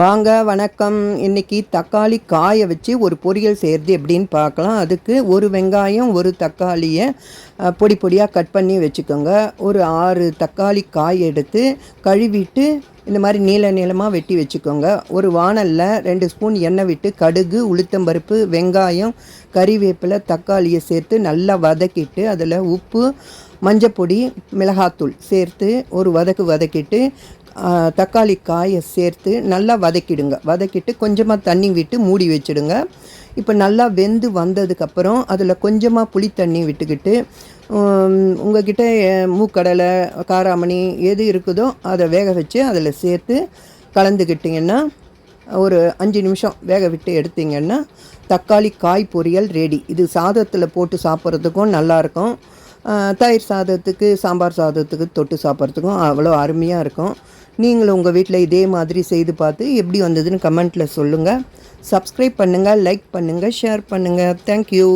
வாங்க வணக்கம். இன்றைக்கி தக்காளி காய வச்சு ஒரு பொரியல் செய்கிறது எப்படின்னு பார்க்கலாம். அதுக்கு ஒரு வெங்காயம் ஒரு தக்காளியை பொடி பொடியாக கட் பண்ணி வச்சுக்கோங்க. ஒரு ஆறு தக்காளி காய் எடுத்து கழுவிட்டு இந்த மாதிரி நீள நீளமாக வெட்டி வச்சுக்கோங்க. ஒரு வாணலில் ரெண்டு ஸ்பூன் எண்ணெய் விட்டு கடுகு உளுத்தம்பருப்பு வெங்காயம் கறிவேப்பிலை தக்காளியை சேர்த்து நல்லா வதக்கிட்டு அதில் உப்பு மஞ்சப்பொடி மிளகாத்தூள் சேர்த்து ஒரு வதக்கு வதக்கிட்டு தக்காளி காயை சேர்த்து நல்லா வதக்கிடுங்க. வதக்கிட்டு கொஞ்சமாக தண்ணி விட்டு மூடி வச்சிடுங்க. இப்போ நல்லா வெந்து வந்ததுக்கப்புறம் அதில் கொஞ்சமாக புளி தண்ணி விட்டுக்கிட்டு உம், உங்ககிட்ட மூக்கடலை காராமணி எது இருக்குதோ அதை வேக வச்சு அதில் சேர்த்து கலந்துக்கிட்டிங்கன்னா ஒரு அஞ்சு நிமிஷம் வேக விட்டு எடுத்தீங்கன்னா தக்காளி காய் பொரியல் ரெடி. இது சாதத்தில் போட்டு சாப்பிட்றதுக்கும் நல்லாயிருக்கும் தயிர் சாதத்துக்கு சாம்பார் சாதத்துக்கு தொட்டு சாப்பிட்றதுக்கும் அவ்வளோ அருமையாக இருக்கும். நீங்களும் உங்கள் வீட்டில் இதே மாதிரி செய்து பார்த்து எப்படி வந்ததுன்னு கமெண்ட்டில் சொல்லுங்கள் சப்ஸ்கிரைப் பண்ணுங்கள் லைக் பண்ணுங்கள் ஷேர் பண்ணுங்கள் தேங்க்யூ